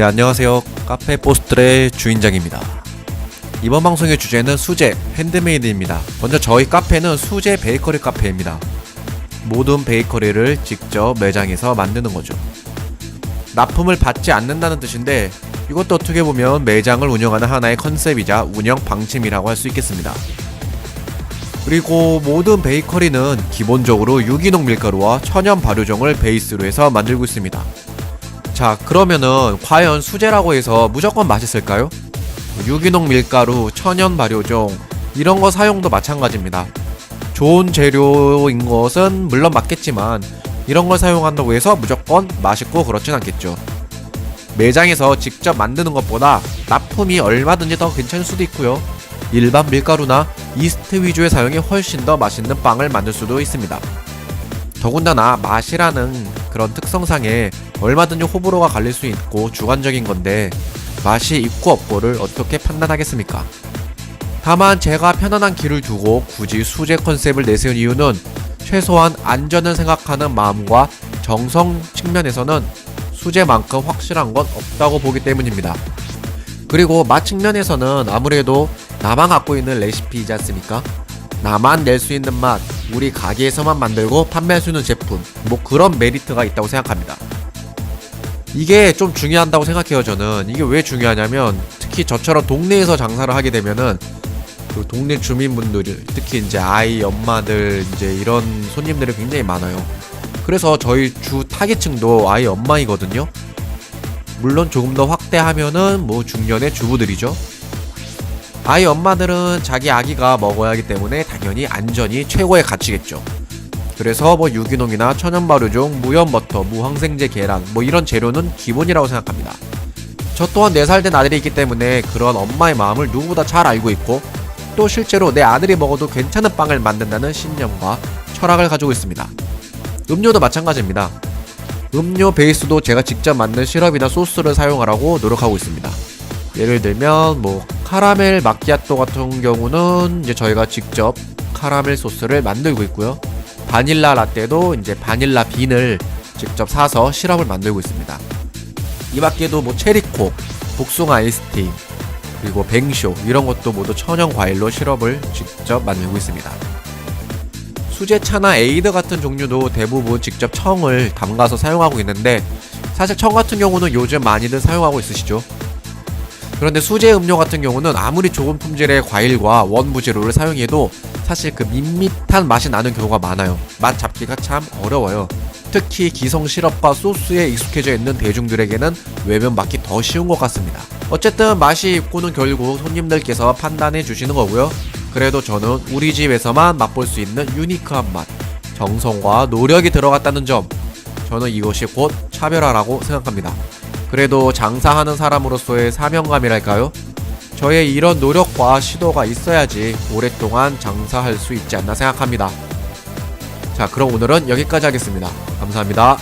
네, 안녕하세요. 카페 포스트의 주인장입니다. 이번 방송의 주제는 수제, 핸드메이드입니다. 먼저 저희 카페는 수제 베이커리 카페입니다. 모든 베이커리를 직접 매장에서 만드는 거죠. 납품을 받지 않는다는 뜻인데 이것도 어떻게 보면 매장을 운영하는 하나의 컨셉이자 운영 방침이라고 할 수 있겠습니다. 그리고 모든 베이커리는 기본적으로 유기농 밀가루와 천연 발효종을 베이스로 해서 만들고 있습니다. 자, 그러면은 과연 수제라고 해서 무조건 맛있을까요? 유기농 밀가루, 천연 발효종 이런 거 사용도 마찬가지입니다. 좋은 재료인 것은 물론 맞겠지만 이런 걸 사용한다고 해서 무조건 맛있고 그렇진 않겠죠. 매장에서 직접 만드는 것보다 납품이 얼마든지 더 괜찮을 수도 있고요. 일반 밀가루나 이스트 위주의 사용이 훨씬 더 맛있는 빵을 만들 수도 있습니다. 더군다나 맛이라는 그런 특성상에 얼마든지 호불호가 갈릴 수 있고 주관적인 건데 맛이 있고 없고를 어떻게 판단하겠습니까? 다만 제가 편안한 길을 두고 굳이 수제 컨셉을 내세운 이유는 최소한 안전을 생각하는 마음과 정성 측면에서는 수제만큼 확실한 건 없다고 보기 때문입니다. 그리고 맛 측면에서는 아무래도 나만 갖고 있는 레시피이지 않습니까? 나만 낼 수 있는 맛, 우리 가게에서만 만들고 판매할 수 있는 제품, 뭐 그런 메리트가 있다고 생각합니다. 이게 좀 중요한다고 생각해요, 저는. 이게 왜 중요하냐면, 특히 저처럼 동네에서 장사를 하게 되면은, 그 동네 주민분들, 특히 이제 아이, 엄마들, 이제 이런 손님들이 굉장히 많아요. 그래서 저희 주 타겟층도 아이 엄마이거든요. 물론 조금 더 확대하면은 뭐 중년의 주부들이죠. 아이 엄마들은 자기 아기가 먹어야 하기 때문에 당연히 안전이 최고의 가치겠죠. 그래서 뭐 유기농이나 천연 발효종, 무염 버터, 무항생제 계란 뭐 이런 재료는 기본이라고 생각합니다. 저 또한 4살 된 아들이 있기 때문에 그런 엄마의 마음을 누구보다 잘 알고 있고 또 실제로 내 아들이 먹어도 괜찮은 빵을 만든다는 신념과 철학을 가지고 있습니다. 음료도 마찬가지입니다. 음료 베이스도 제가 직접 만든 시럽이나 소스를 사용하라고 노력하고 있습니다. 예를 들면 뭐 카라멜 마키아토 같은 경우는 이제 저희가 직접 카라멜 소스를 만들고 있고요. 바닐라 라떼도 이제 바닐라 빈을 직접 사서 시럽을 만들고 있습니다. 이 밖에도 뭐 체리콕, 복숭아 아이스티, 그리고 뱅쇼 이런 것도 모두 천연 과일로 시럽을 직접 만들고 있습니다. 수제차나 에이드 같은 종류도 대부분 직접 청을 담가서 사용하고 있는데 사실 청 같은 경우는 요즘 많이들 사용하고 있으시죠. 그런데 수제 음료 같은 경우는 아무리 좋은 품질의 과일과 원부 재료를 사용해도 사실 그 밋밋한 맛이 나는 경우가 많아요. 맛 잡기가 참 어려워요. 특히 기성 시럽과 소스에 익숙해져 있는 대중들에게는 외면 받기 더 쉬운 것 같습니다. 어쨌든 맛이 있고는 결국 손님들께서 판단해 주시는 거고요. 그래도 저는 우리 집에서만 맛볼 수 있는 유니크한 맛, 정성과 노력이 들어갔다는 점, 저는 이것이 곧 차별화라고 생각합니다. 그래도 장사하는 사람으로서의 사명감이랄까요? 저의 이런 노력과 시도가 있어야지 오랫동안 장사할 수 있지 않나 생각합니다. 자, 그럼 오늘은 여기까지 하겠습니다. 감사합니다.